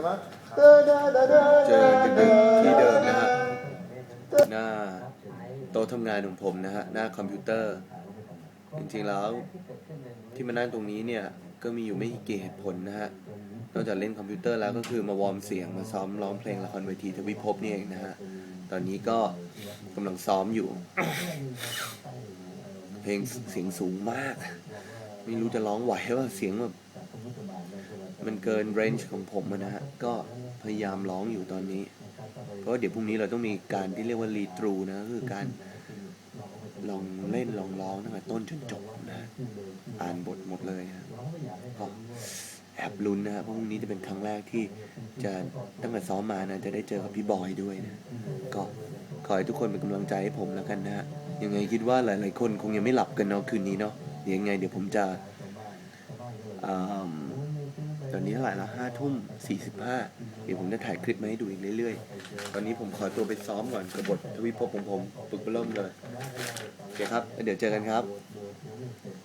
ห็นไหมเจอดึกๆที่เดิมนะฮะหน้าโต๊ะทำงานของผมนะฮะหน้าคอมพิวเตอร์ จริงๆแล้วที่มานั่งตรงนี้เนี่ยก็มีอยู่ไม่กี่เหตุผลนะฮะนอกจากเล่นคอมพิวเตอร์แล้วก็คือมาวอร์มเสียงมาซ้อมร้องเพลงละครเวทีทวิภพนี่เองนะฮะตอนนี้ก็กำลังซ้อมอยู่ เพลงเสียงสูงมาก ไม่รู้จะร้องไหวว่าเสียงแบบมันเกินเรนจ์ของผมนะฮะ ก็พยายามร้องอยู่ตอนนี้ เพราะว่าเดี๋ยวพรุ่งนี้เราต้องมีการที่เรียกว่ารีทรูนะ คือการลองเล่นลองร้องตั้งแต่ต้นจนจบนะ อ่านบทหมดเลยฮะก็แอบลุ้นนะฮะเพราะพรุ่งนี้จะเป็นครั้งแรกที่จะตั้งแต่ซ้อมมานะ จะได้เจอกับพี่บอยด้วยนะ ก็ขอให้ทุกคนเป็นกำลังใจให้ผมแล้วกันนะฮะยังไงคิดว่าหลาย ๆ คนคงยังไม่หลับกันเนาะคืนนี้เนาะ ดี๋ยวยังไง เดี๋ยวผมจะอตอนนี้เท่าไหร่ละห้าทุ่มสี่สิบห้าเดี๋ยวผมจะถ่ายคลิปมาให้ดูอีกเรื่อยๆ ตอนนี้ผมขอตัวไปซ้อมก่อนกับบททวิภพของผมฝึกเริ่มเลย โอเคครับแล้วเดี๋ยวเจอกันครับ